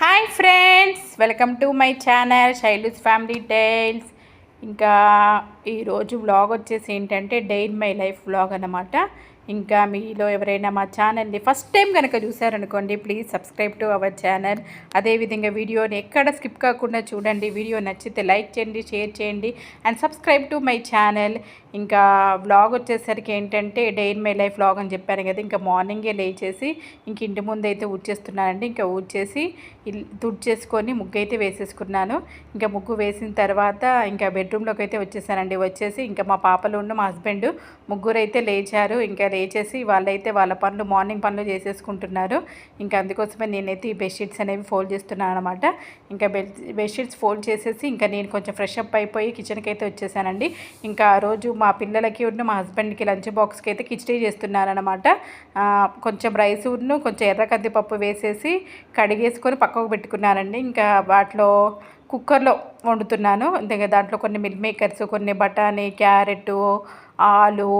Hi friends welcome to my channel Shailu's family tales. ఇంకా ఈరోజు vlog వచ్చేసి ఏంటంటే డైల్ మై లైఫ్ వ్లాగ్ అనమాట ఇంకా మీలో ఎవరైనా మా ఛానల్ని ఫస్ట్ టైం కనుక చూసారనుకోండి please subscribe to our channel అదేవిధంగా వీడియోని ఎక్కడ స్కిప్ కాకుండా చూడండి. వీడియో నచ్చితే లైక్ చేయండి షేర్ చేయండి and subscribe to my channel ఇంకా వ్లాగ్ వచ్చేసరికి ఏంటంటే day in my life blog అని చెప్పాను కదా ఇంకా మార్నింగే లేచేసి ఇంక ఇంటి ముందు అయితే ఊడ్చేస్తున్నానండి. ఇంకా ఊడ్చేసి తుడ్ చేసుకొని ముగ్గు అయితే వేసేసుకున్నాను. ఇంకా ముగ్గు వేసిన తర్వాత ఇంకా బెడ్రూమ్లోకి అయితే వచ్చేసానండి. వచ్చేసి ఇంకా మా పాపలు ఉన్న మా హస్బెండ్ ముగ్గురు అయితే లేచారు. ఇంకా లేచేసి వాళ్ళైతే వాళ్ళ పనులు మార్నింగ్ పనులు చేసేసుకుంటున్నారు. ఇంకా అందుకోసమే నేనైతే ఈ బెడ్షీట్స్ అనేవి ఫోల్డ్ చేస్తున్నాను అనమాట ఇంకా బెడ్ బెడ్షీట్స్ ఫోల్డ్ చేసేసి ఇంకా నేను కొంచెం ఫ్రెష్ అప్ అయిపోయి కిచెన్కి అయితే వచ్చేసానండి. ఇంకా ఆ రోజు మా పిల్లలకి ఉన్న మా హస్బెండ్కి లంచ్ బాక్స్కి అయితే కిచడీ చేస్తున్నాను అనమాట కొంచెం రైస్ ఉన్ను కొంచెం ఎర్ర కందిపప్పు వేసేసి కడిగేసుకొని పక్కకు పెట్టుకున్నానండి. ఇంకా వాటిలో కుక్కర్లో వండుతున్నాను. ఇంకా దాంట్లో కొన్ని మిల్క్ మేకర్స్ కొన్ని బఠానీ క్యారెట్ ఆలు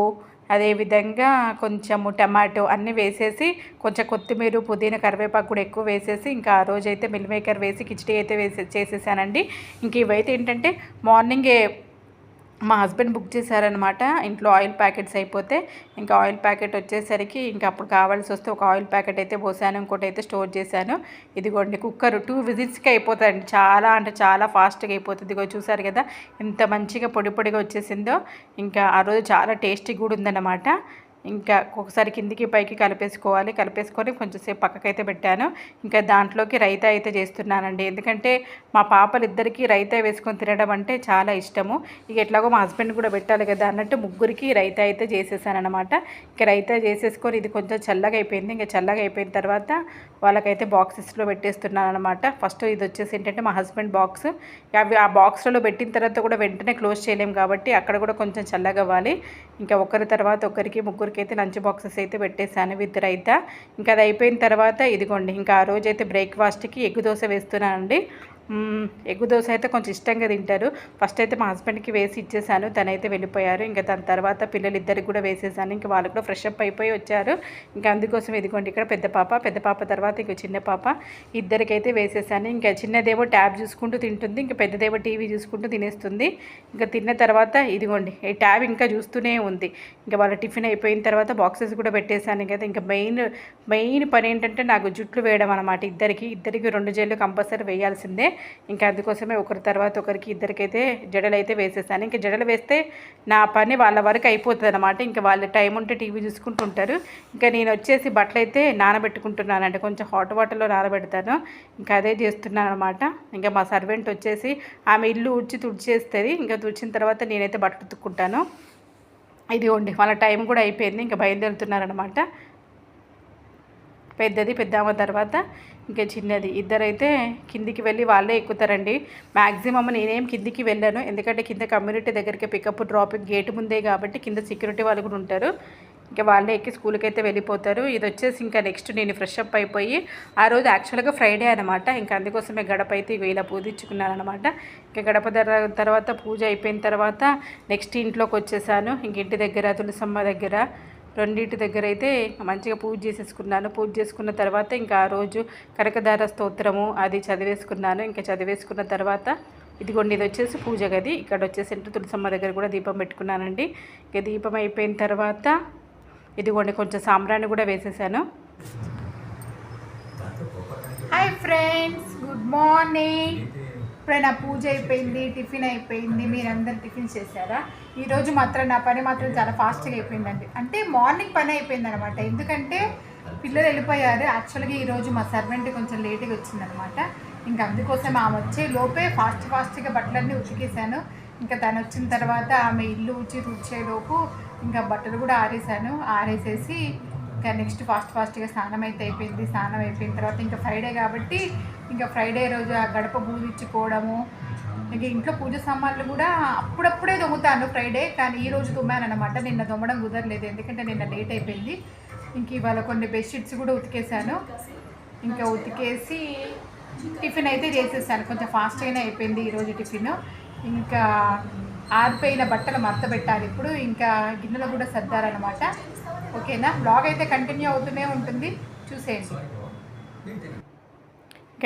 అదేవిధంగా కొంచెము టమాటో అన్నీ వేసేసి కొంచెం కొత్తిమీర పుదీనా కరివేపాకు కూడా ఎక్కువ వేసేసి ఇంకా ఆ రోజు అయితే మిల్ మేకర్ వేసి కిచ్డీ అయితే వేసే చేసేసానండి. ఇంక ఇవైతే ఏంటంటే మార్నింగే మా హస్బెండ్ బుక్ చేశారనమాట ఇంట్లో ఆయిల్ ప్యాకెట్స్ అయిపోతే ఇంకా ఆయిల్ ప్యాకెట్ వచ్చేసరికి ఇంకా అప్పుడు కావాల్సి వస్తే ఒక ఆయిల్ ప్యాకెట్ అయితే పోసాను ఇంకోటి అయితే స్టోర్ చేశాను. ఇదిగోండి కుక్కర్ టూ విజిట్స్కి అయిపోతుందండి చాలా అంటే చాలా ఫాస్ట్గా అయిపోతుంది. ఇదిగో చూసారు కదా ఎంత మంచిగా పొడి పొడిగా వచ్చేసిందో. ఇంకా ఆ రోజు చాలా టేస్టీ కూడా ఉందన్నమాట ఇంకా ఒకసారి కిందికి పైకి కలిపేసుకోవాలి. కలిపేసుకొని కొంచెంసేపు పక్కకైతే పెట్టాను. ఇంకా దాంట్లోకి రైతా అయితే చేస్తున్నానండి. ఎందుకంటే మా పాపలు ఇద్దరికి రైతా వేసుకొని తినడం అంటే చాలా ఇష్టము. ఇక ఎట్లాగో మా హస్బెండ్ కూడా పెట్టాలి కదా అన్నట్టు ముగ్గురికి రైతా అయితే చేసేసానమాట ఇక రైతా చేసేసుకొని ఇది కొంచెం చల్లగా అయిపోయింది. ఇంకా చల్లగా అయిపోయిన తర్వాత వాళ్ళకైతే బాక్సెస్లో పెట్టేస్తున్నాను అనమాట ఫస్ట్ ఇది వచ్చేసి ఏంటంటే మా హస్బెండ్ బాక్స్. అవి ఆ బాక్స్లలో పెట్టిన తర్వాత కూడా వెంటనే క్లోజ్ చేయలేము కాబట్టి అక్కడ కూడా కొంచెం చల్లగా అవ్వాలి. ఇంకా ఒకరి తర్వాత ఒకరికి ముగ్గురికి అయితే లంచ్ బాక్సెస్ అయితే పెట్టేశాను విత్ రైతా. ఇంకా అది అయిపోయిన తర్వాత ఇదిగోండి ఇంకా ఆ రోజు అయితే బ్రేక్ఫాస్ట్కి ఎగ్గు దోశ వేస్తున్నానండి. ఎగ్గు దోశ అయితే కొంచెం ఇష్టంగా తింటారు. ఫస్ట్ అయితే మా హస్బెండ్కి వేసి ఇచ్చేసాను. తనైతే వెళ్ళిపోయారు. ఇంకా దాని తర్వాత పిల్లలిద్దరికి కూడా వేసేసాను. ఇంకా వాళ్ళు కూడా ఫ్రెష్ అప్ అయిపోయి వచ్చారు. ఇంకా అందుకోసం ఇదిగోండి ఇక్కడ పెద్ద పాప పెద్ద పాప తర్వాత ఇంక చిన్న పాప ఇద్దరికైతే వేసేసాను. ఇంకా చిన్నదేమో ట్యాబ్ చూసుకుంటూ తింటుంది. ఇంకా పెద్దదేమో టీవీ చూసుకుంటూ తినేస్తుంది. ఇంకా తిన్న తర్వాత ఇదిగోండి ఈ ట్యాబ్ ఇంకా చూస్తూనే ఉంది. ఇంకా వాళ్ళ టిఫిన్ అయిపోయిన తర్వాత బాక్సెస్ కూడా పెట్టేశాను. కదా ఇంకా మెయిన్ మెయిన్ పని ఏంటంటే నాకు జుట్లు వేయడం అనమాట ఇద్దరికి. ఇద్దరికి రెండు జైలు కంపల్సరీ వేయాల్సిందే. ఇంకా అందుకోసమే ఒకరి తర్వాత ఒకరికి ఇద్దరికైతే జడలు అయితే వేసేసాను ఇంకా జడలు వేస్తే నా పని వాళ్ళ వరకు అయిపోతుంది అనమాట ఇంకా వాళ్ళ టైం ఉంటే టీవీ చూసుకుంటుంటారు. ఇంకా నేను వచ్చేసి బట్టలు అయితే నానబెట్టుకుంటున్నాను అంటే కొంచెం హాట్ వాటర్లో నానబెడతాను. ఇంకా అదే చేస్తున్నాను అనమాట ఇంకా మా సర్వెంట్ వచ్చేసి ఆమె ఇల్లు ఉడిచి తుడిచేస్తుంది. ఇంకా తుడిచిన తర్వాత నేనైతే బట్టలు ఉతుక్కుంటాను. ఇదిగోండి వాళ్ళ టైం కూడా అయిపోయింది. ఇంకా బయలుదేరుతున్నారనమాట పెద్దది పెద్దామ తర్వాత. ఇంకా చిన్నది. ఇద్దరైతే కిందికి వెళ్ళి వాళ్ళే ఎక్కుతారండి. మ్యాక్సిమమ్ నేనేం కిందికి వెళ్ళాను. ఎందుకంటే కింద కమ్యూనిటీ దగ్గరికి పికప్ డ్రాపింగ్ గేట్ ముందే కాబట్టి కింద సెక్యూరిటీ వాళ్ళు కూడా ఉంటారు. ఇంకా వాళ్ళే ఎక్కి స్కూల్కి అయితే వెళ్ళిపోతారు. ఇది వచ్చేసి ఇంకా నెక్స్ట్ నేను ఫ్రెష్ అప్ అయిపోయి ఆ రోజు యాక్చువల్గా ఫ్రైడే అనమాట ఇంకా అందుకోసమే గడప అయితే ఇలా పూజించుకున్నాను అనమాట ఇంకా గడప తర్వాత పూజ అయిపోయిన తర్వాత నెక్స్ట్ ఇంట్లోకి వచ్చేసాను. ఇంక ఇంటి దగ్గర తులసమ్మ దగ్గర. రెండింటి దగ్గర అయితే మంచిగా పూజ చేసేసుకున్నాను. పూజ చేసుకున్న తర్వాత ఇంకా ఆ రోజు కనకదార స్తోత్రము అది చదివేసుకున్నాను. ఇంకా చదివేసుకున్న తర్వాత ఇదిగోండి ఇది వచ్చేసి పూజ గది. ఇక్కడ వచ్చేసి తులసమ్మ దగ్గర కూడా దీపం పెట్టుకున్నానండి. ఇక దీపం అయిపోయిన తర్వాత ఇదిగోండి కొంచెం సాంబ్రాన్ని కూడా వేసేసాను. హాయ్ ఫ్రెండ్స్ గుడ్ మార్నింగ్ ఎప్పుడైనా పూజ అయిపోయింది టిఫిన్ అయిపోయింది మీరందరూ టిఫిన్ చేశారా? ఈరోజు మాత్రం నా పని మాత్రం చాలా ఫాస్ట్గా అయిపోయిందండి. అంటే మార్నింగ్ పని అయిపోయింది అనమాట ఎందుకంటే పిల్లలు వెళ్ళిపోయారు. యాక్చువల్గా ఈరోజు మా సర్వెంట్ కొంచెం లేట్గా వచ్చిందనమాట. ఇంకా అందుకోసం ఆమె వచ్చే లోపే ఫాస్ట్ ఫాస్ట్గా బట్టలన్నీ ఉతికేసాను ఇంకా తను వచ్చిన తర్వాత ఆమె ఇల్లు ఉచి తుడిచేలోపు ఇంకా బట్టలు కూడా ఆరేసాను ఆరేసేసి ఇంకా నెక్స్ట్ ఫాస్ట్ ఫాస్ట్గా స్నానం అయితే అయిపోయింది. స్నానం అయిపోయిన తర్వాత ఇంకా ఫ్రైడే కాబట్టి ఇంకా ఫ్రైడే రోజు ఆ గడప పూజించుకోవడము ఇంకా ఇంట్లో పూజ సామాన్లు కూడా అప్పుడప్పుడే దొమ్ముతాను ఫ్రైడే కానీ ఈ రోజు తుమ్మాను అనమాట నిన్న దొమ్మడం కుదరలేదు ఎందుకంటే నిన్న లేట్ అయిపోయింది. ఇంక ఇవాళ కొన్ని బెడ్షీట్స్ కూడా ఉతికేసాను ఇంకా ఉతికేసి టిఫిన్ అయితే చేసేసాను. కొంచెం ఫాస్ట్ అయినా అయిపోయింది ఈరోజు టిఫిన్. ఇంకా ఆరిపోయిన బట్టలు మడత పెట్టాలి ఇప్పుడు. ఇంకా గిన్నెలు కూడా సర్దారనమాట ఓకేనా? బ్లాగ్ అయితే కంటిన్యూ అవుతూనే ఉంటుంది. చూసేయండి.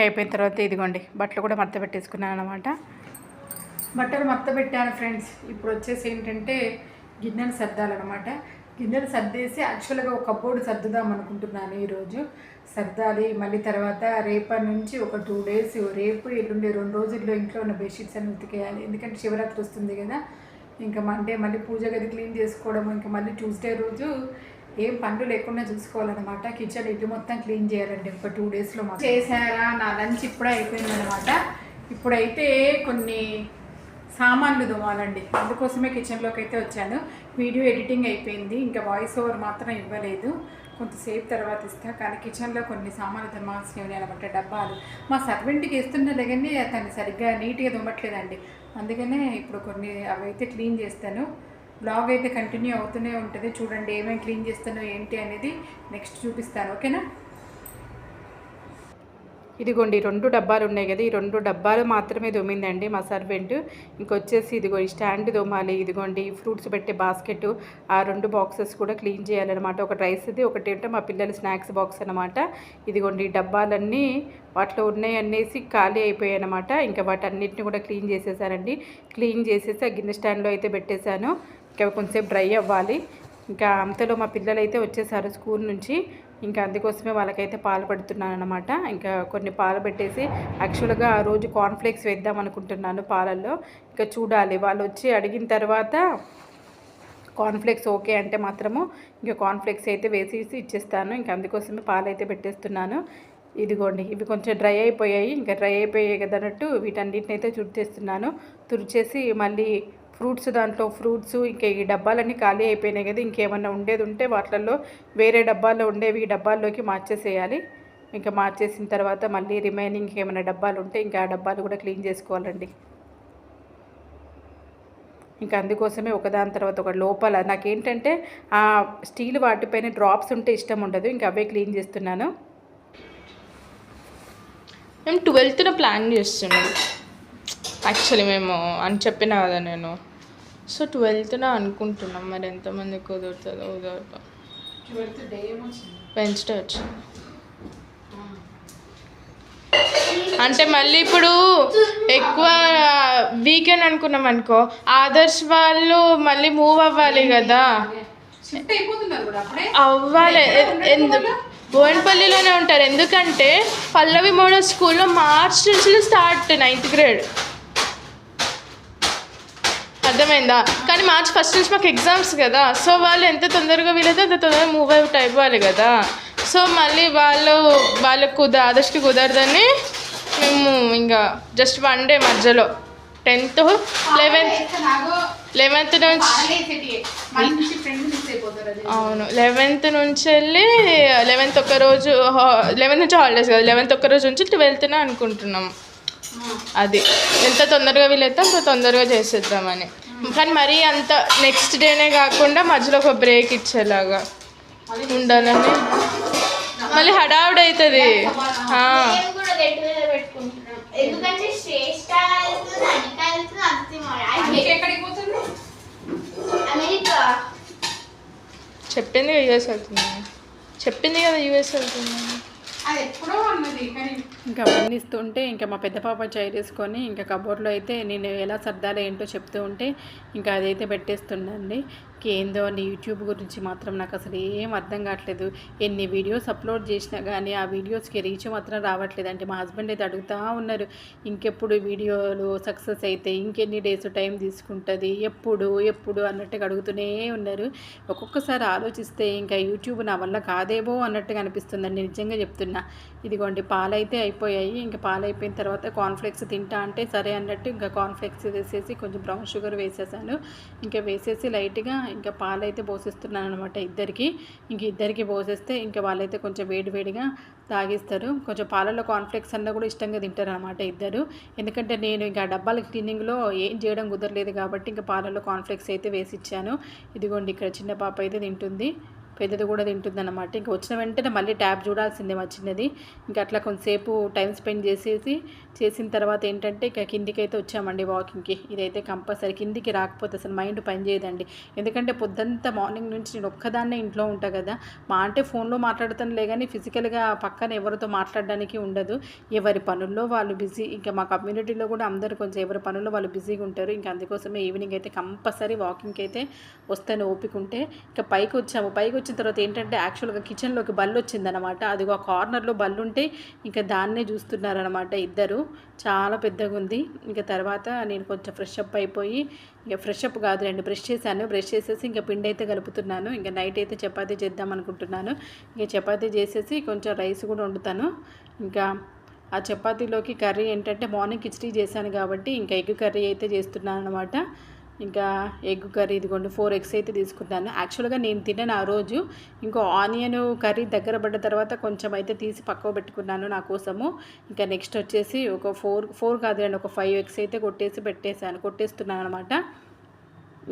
అయిపోయిన తర్వాత ఇదిగోండి బట్టలు కూడా మడత పెట్టేసుకున్నాను అనమాట బట్టలు మడత పెట్టాను ఫ్రెండ్స్. ఇప్పుడు వచ్చేసి ఏంటంటే గిన్నెలు సర్దాలన్నమాట. గిన్నెలు సర్దేసి యాక్చువల్గా ఒక బోర్డు సర్దుదాం అనుకుంటున్నాను ఈరోజు. సర్దాలి మళ్ళీ తర్వాత రేపటి నుంచి ఒక టూ డేస్ రేపు ఎల్లుండి రెండు రోజుల్లో ఇంట్లో ఉన్న బెడ్షీట్స్ అన్ని ఉతికేయాలి. ఎందుకంటే శివరాత్రి వస్తుంది కదా. ఇంకా మండే మళ్ళీ పూజ గది క్లీన్ చేసుకోవడం ఇంకా మళ్ళీ ట్యూస్డే రోజు ఏం పనులు లేకుండా చూసుకోవాలన్నమాట. కిచెన్ ఇటు మొత్తం క్లీన్ చేయాలండి. ఒక టూ డేస్లో మాకు చేశారా? నా లంచ్ ఇప్పుడే అయిపోయిందనమాట ఇప్పుడైతే కొన్ని సామాన్లు దువ్వాలండి అందుకోసమే కిచెన్లోకి అయితే వచ్చాను. వీడియో ఎడిటింగ్ అయిపోయింది. ఇంకా వాయిస్ ఓవర్ మాత్రం ఇవ్వలేదు. కొంతసేపు తర్వాత ఇస్తా. కానీ కిచెన్లో కొన్ని సామాన్లు దుమ్మాల్సినవి అనమాట డబ్బాలు. మా సర్వెంట్కి ఇస్తున్న దగ్గరనే తను సరిగ్గా నీట్గా దుమ్మట్లేదండి అందుకనే ఇప్పుడు కొన్ని అవైతే క్లీన్ చేస్తాను. బ్లాగ్ అయితే కంటిన్యూ అవుతూనే ఉంటుంది. చూడండి ఏమేమి క్లీన్ చేస్తానో ఏంటి అనేది నెక్స్ట్ చూపిస్తాను ఓకేనా? ఇదిగోండి రెండు డబ్బాలు ఉన్నాయి కదా ఈ రెండు డబ్బాలు మాత్రమే దొమ్మిందండి మా సర్వెంట్. ఇంకొచ్చేసి ఇదిగో ఈ స్టాండ్ దొమ్మాలి ఇదిగోండి ఫ్రూట్స్ పెట్టే బాస్కెట్ ఆ రెండు బాక్సెస్ కూడా క్లీన్ చేయాలన్నమాట. ఒకటి రైస్ది ఒకటి ఏంటో మా పిల్లల స్నాక్స్ బాక్స్ అనమాట ఇదిగోండి ఈ డబ్బాలన్నీ వాటిలో ఉన్నాయి అనేసి ఖాళీ అయిపోయాయి అనమాట ఇంకా వాటన్నిటిని కూడా క్లీన్ చేసేసానండి క్లీన్ చేసేసి ఆ గిన్నె స్టాండ్లో అయితే పెట్టేశాను. ఇంకా కొంచెంసేపు డ్రై అవ్వాలి. ఇంకా అంతలో మా పిల్లలు అయితే వచ్చేసారు స్కూల్ నుంచి. ఇంకా అందుకోసమే వాళ్ళకైతే పాలు పెడుతున్నాను అనమాట ఇంకా కొన్ని పాలు పెట్టేసి యాక్చువల్గా ఆ రోజు కార్న్ఫ్లేక్స్ వేద్దాం అనుకుంటున్నాను పాలల్లో. ఇంకా చూడాలి. వాళ్ళు వచ్చి అడిగిన తర్వాత కార్న్ఫ్లేక్స్ ఓకే అంటే మాత్రము ఇంకా కార్న్ఫ్లేక్స్ అయితే వేసేసి ఇచ్చేస్తాను. ఇంకా అందుకోసమే పాలు అయితే పెట్టేస్తున్నాను. ఇదిగోండి. ఇవి కొంచెం డ్రై అయిపోయాయి. ఇంకా డ్రై అయిపోయాయి కదా అన్నట్టు వీటన్నిటిని అయితే చుట్టేస్తున్నాను తుడిచేసి మళ్ళీ ఫ్రూట్స్ దాంట్లో ఫ్రూట్స్ ఇంకా ఈ డబ్బాలన్నీ ఖాళీ అయిపోయినాయి కదా ఇంకేమన్నా ఉండేది ఉంటే వాటిల్లో వేరే డబ్బాల్లో ఉండేవి ఈ డబ్బాల్లోకి మార్చేసేయాలి. ఇంకా మార్చేసిన తర్వాత మళ్ళీ రిమైనింగ్ ఏమైనా డబ్బాలు ఉంటే ఇంకా ఆ డబ్బాలు కూడా క్లీన్ చేసుకోవాలండి. ఇంకా అందుకోసమే ఒకదాని తర్వాత ఒక లోపల నాకేంటంటే ఆ స్టీల్ వాటిపైన డ్రాప్స్ ఉంటే ఇష్టం ఉండదు ఇంకా అవే క్లీన్ చేస్తున్నాను. మేము ట్వెల్త్న ప్లాన్ చేస్తున్నాం యాక్చువల్లీ మేము అని చెప్పిన కదా నేను. సో ట్వెల్త్న అనుకుంటున్నాం మరి ఎంతమంది కుదురుతుందో కుదరదు వెన్స్డే వచ్చింది. అంటే మళ్ళీ ఇప్పుడు ఎక్కువ వీకెండ్ అనుకున్నాం అనుకో ఆదర్శ్ వాళ్ళు మళ్ళీ మూవ్ అవ్వాలి కదా. అవ్వాలి. ఎందుకు బోయినపల్లిలోనే ఉంటారు. ఎందుకంటే పల్లవి మోడల్ స్కూల్లో మార్చ్ నుంచి స్టార్ట్ నైన్త్ గ్రేడ్ అర్థమైందా? కానీ మార్చ్ ఫస్ట్ నుంచి మాకు ఎగ్జామ్స్ కదా. సో వాళ్ళు ఎంత తొందరగా వీలైతే అంత తొందరగా మూవ్ అవుట్ అయిపోవాలి కదా. సో మళ్ళీ వాళ్ళు వాళ్ళకు కుద ఆదర్శకి కుదరదని మేము ఇంకా జస్ట్ వన్ డే మధ్యలో టెన్త్ లెవెన్త్ లెవెన్త్ నుంచి అవును లెవెన్త్ నుంచి వెళ్ళి లెవెన్త్ ఒక రోజు లెవెన్త్ నుంచి హాలిడేస్ కదా లెవెన్త్ ఒక రోజు నుంచి ట్వెల్త్న అనుకుంటున్నాం. అది. ఎంత తొందరగా వీలైతే అంత తొందరగా చేసేద్దామని. కానీ మరీ అంత నెక్స్ట్ డేనే కాకుండా మధ్యలో ఒక బ్రేక్ ఇచ్చేలాగా ఉండాలని. మళ్ళీ హడావుడి అవుతుంది చెప్పింది యూఎస్ వెళ్తున్నాను చెప్పింది కదా యూఎస్ వెళ్తున్నాను ఇంకా వర్ణిస్తుంటే ఇంకా మా పెద్ద పాప చేసుకొని ఇంకా కబోర్డ్లో అయితే నేను ఎలా సర్దాలో ఏంటో చెప్తూ ఉంటే ఇంకా అదైతే పెట్టేస్తుండండి ఏందో అని యూట్యూబ్ గురించి మాత్రం నాకు అసలు ఏం అర్థం కావట్లేదు. ఎన్ని వీడియోస్ అప్లోడ్ చేసినా కానీ ఆ వీడియోస్కి రీచ్ మాత్రం రావట్లేదు. అంటే మా హస్బెండ్ అయితే అడుగుతూ ఉన్నారు ఇంకెప్పుడు వీడియోలు సక్సెస్ అయితే ఇంకెన్ని డేస్ టైం తీసుకుంటుంది ఎప్పుడు ఎప్పుడు అన్నట్టుగా అడుగుతూనే ఉన్నారు. ఒక్కొక్కసారి ఆలోచిస్తే ఇంకా యూట్యూబ్ నా వల్ల కాదేమో అన్నట్టుగా అనిపిస్తుందండి. నిజంగా చెప్తున్నా. ఇదిగోండి పాలైతే అయిపోయాయి. ఇంకా పాలు అయిపోయిన తర్వాత కార్న్ఫ్లెక్స్ తింటా అంటే సరే అన్నట్టు ఇంకా కార్న్ఫ్లెక్స్ వేసేసి కొంచెం బ్రౌన్ షుగర్ వేసేసాను. ఇంకా వేసేసి లైట్గా ఇంకా పాలైతే పోసేస్తున్నాను అనమాట ఇద్దరికి. ఇంక ఇద్దరికి పోసేస్తే ఇంకా వాళ్ళైతే కొంచెం వేడివేడిగా తాగిస్తారు. కొంచెం పాలలో కాన్ఫ్లెక్స్ అన్న కూడా ఇష్టంగా తింటారు అనమాట ఇద్దరు. ఎందుకంటే నేను ఇంకా డబ్బాల క్లీనింగ్లో ఏం చేయడం కుదరలేదు కాబట్టి ఇంకా పాలలో కాన్ఫ్లెక్స్ అయితే వేసి ఇచ్చాను ఇదిగోండి ఇక్కడ చిన్న పాప అయితే తింటుంది. పెద్దది కూడా తింటుందన్నమాట. ఇంకా వచ్చిన వెంటనే మళ్ళీ ట్యాబ్ చూడాల్సిందే మా చిన్నది. ఇంకా అట్లా కొంతసేపు టైం స్పెండ్ చేసేసి చేసిన తర్వాత ఏంటంటే ఇక కిందికి అయితే వచ్చామండి వాకింగ్కి. ఇదైతే కంపల్సరీ కిందికి రాకపోతే అసలు మైండ్ పనిచేయదండి. ఎందుకంటే పొద్దంతా మార్నింగ్ నుంచి నేను ఒక్కదాన్నే ఇంట్లో ఉంటా కదా. మా అంటే ఫోన్లో మాట్లాడుతానులే కానీ ఫిజికల్గా పక్కన ఎవరితో మాట్లాడడానికి ఉండదు. ఎవరి పనుల్లో వాళ్ళు బిజీ. ఇంకా మా కమ్యూనిటీలో కూడా అందరు కొంచెం ఎవరి పనుల్లో వాళ్ళు బిజీగా ఉంటారు. ఇంకా అందుకోసమే ఈవినింగ్ అయితే కంపల్సరీ వాకింగ్కి అయితే వస్తాను ఓపిక ఉంటే ఇంకా పైకి వచ్చాము. పైకి వచ్చిన తర్వాత ఏంటంటే యాక్చువల్గా కిచెన్లోకి బల్లు వచ్చిందనమాట అదిగో ఆ కార్నర్లో బల్లు ఉంటే ఇంకా దాన్నే చూస్తున్నారనమాట ఇద్దరు. చాలా పెద్దగా ఉంది. ఇంకా తర్వాత నేను కొంచెం ఫ్రెష్ అప్ అయిపోయి ఇంకా ఫ్రెష్ అప్ కాదు రెండు బ్రష్ చేశాను. బ్రష్ చేసేసి ఇంకా పిండి అయితే కలుపుతున్నాను. ఇంకా నైట్ అయితే చపాతీ చేద్దాం అనుకుంటున్నాను. ఇంకా చపాతీ చేసేసి కొంచెం రైస్ కూడా వండుతాను. ఇంకా ఆ చపాతీలోకి కర్రీ ఏంటంటే మార్నింగ్ కిచడీ చేశాను కాబట్టి ఇంకా ఎగ్ కర్రీ అయితే చేస్తున్నాను అనమాట ఇంకా ఎగ్ కర్రీ ఇదిగోండి ఫోర్ ఎగ్స్ అయితే తీసుకున్నాను. యాక్చువల్గా నేను తిన్నాను ఆ రోజు. ఇంకో ఆనియన్ కర్రీ దగ్గర పడ్డ తర్వాత కొంచెం అయితే తీసి పక్కకు పెట్టుకున్నాను నా కోసము. ఇంకా నెక్స్ట్ వచ్చేసి ఒక ఫోర్ ఫోర్ కాదులేండి ఒక ఫైవ్ ఎగ్స్ అయితే కొట్టేసి పెట్టేశాను కొట్టేస్తున్నాను అనమాట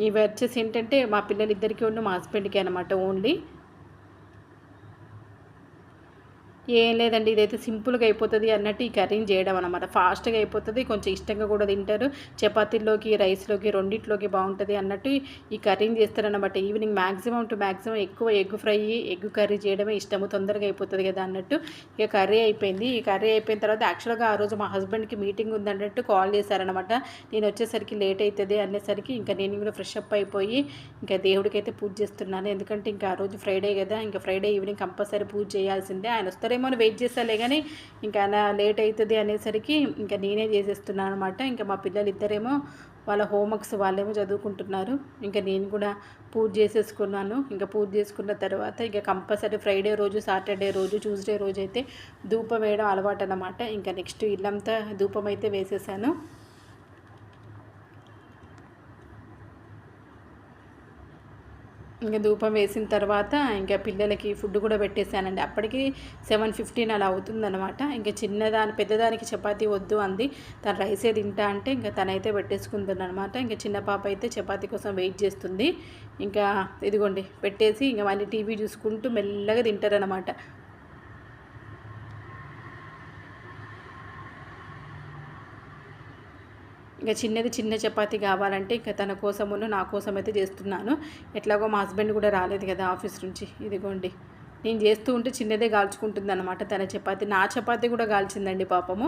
ఇవి వచ్చేసి ఏంటంటే మా పిల్లలిద్దరికీ ఉన్న మా హస్బెండ్కి అనమాట ఓన్లీ. ఏం లేదండి ఇదైతే సింపుల్గా అయిపోతుంది అన్నట్టు ఈ కర్రీని చేయడం అనమాట ఫాస్ట్గా అయిపోతుంది కొంచెం ఇష్టంగా కూడా తింటారు. చపాతీలోకి రైస్లోకి రెండిట్లోకి బాగుంటుంది అన్నట్టు ఈ కర్రీని చేస్తారనమాట ఈవినింగ్ మ్యాక్సిమం టు మ్యాక్సిమం ఎక్కువ ఎగ్ ఫ్రై ఎగ్ కర్రీ చేయడమే ఇష్టము. తొందరగా అయిపోతుంది కదా అన్నట్టు ఇక కర్రీ అయిపోయింది. ఈ కర్రీ అయిపోయిన తర్వాత యాక్చువల్గా ఆ రోజు మా హస్బెండ్కి మీటింగ్ ఉందన్నట్టు కాల్ చేశారనమాట నేను వచ్చేసరికి లేట్ అవుతుంది అనేసరికి ఇంకా నేను కూడా ఫ్రెష్ అప్ అయిపోయి ఇంకా దేవుడికి అయితే పూజ చేస్తున్నాను. ఎందుకంటే ఇంకా ఆ రోజు ఫ్రైడే కదా ఇంకా ఫ్రైడే ఈవినింగ్ కంపల్సరీ పూజ చేయాల్సిందే. ఆయన వస్తారేమో అని వెయిట్ చేస్తాలే కానీ ఇంకా అలా లేట్ అవుతుంది అనేసరికి ఇంకా నేనే చేసేస్తున్నాను అనమాట ఇంకా మా పిల్లలు ఇద్దరేమో వాళ్ళ హోంవర్క్స్ వాళ్ళేమో చదువుకుంటున్నారు. ఇంకా నేను కూడా పూజ చేసేసుకున్నాను. ఇంకా పూజ చేసుకున్న తర్వాత ఇంకా కంపల్సరీ ఫ్రైడే రోజు సాటర్డే రోజు ట్యూస్డే రోజు అయితే ధూపం వేయడం అలవాటు అనమాట ఇంకా నెక్స్ట్ ఇల్లంతా ధూపం అయితే వేసేసాను. ఇంకా ధూపం వేసిన తర్వాత ఇంకా పిల్లలకి ఫుడ్ కూడా పెట్టేశానండి. అప్పటికి సెవెన్ ఫిఫ్టీన్ అలా అవుతుందన్నమాట. ఇంకా చిన్నదాని పెద్దదానికి చపాతీ వద్దు అంది. తను రైసే తింటా అంటే ఇంకా తనైతే పెట్టేసుకుంటుంది అనమాట ఇంకా చిన్న పాప అయితే చపాతీ కోసం వెయిట్ చేస్తుంది. ఇంకా ఇదిగోండి పెట్టేసి ఇంకా మళ్ళీ టీవీ చూసుకుంటూ మెల్లగా తింటారనమాట ఇంకా చిన్నది చిన్న చపాతి కావాలంటే ఇంకా తన కోసమును నా కోసం అయితే చేస్తున్నాను. ఎట్లాగో మా హస్బెండ్ కూడా రాలేదు కదా ఆఫీస్ నుంచి. ఇదిగోండి. నేను చేస్తూ ఉంటే చిన్నదే గాల్చుకుంటుంది అనమాట తన చపాతి. నా చపాతీ కూడా గాల్చిందండి పాపము.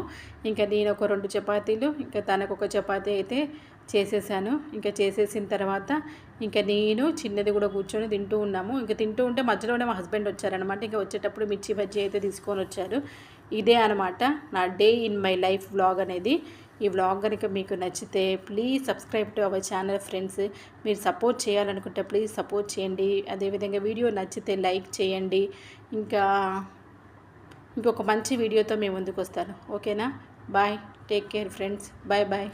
ఇంకా నేను ఒక రెండు చపాతీలు ఇంకా తనకు ఒక చపాతి అయితే చేసేసాను. ఇంకా చేసేసిన తర్వాత ఇంకా నేను చిన్నది కూడా కూర్చొని తింటూ ఉన్నాము. ఇంకా తింటూ ఉంటే మధ్యలోనే మా హస్బెండ్ వచ్చారనమాట ఇంకా వచ్చేటప్పుడు మిర్చి బజ్జీ అయితే తీసుకొని వచ్చారు. ఇదే అనమాట నా day in my life vlog అనేది. ఈ వ్లాగ్ కనుక మీకు నచ్చితే please subscribe to our channel friends మీరు సపోర్ట్ చేయాలనుకుంటే ప్లీజ్ సపోర్ట్ చేయండి. అదేవిధంగా వీడియో నచ్చితే లైక్ చేయండి. ఇంకా ఇంకొక మంచి వీడియోతో మేము ముందుకు వస్తాను ఓకేనా bye take care friends bye bye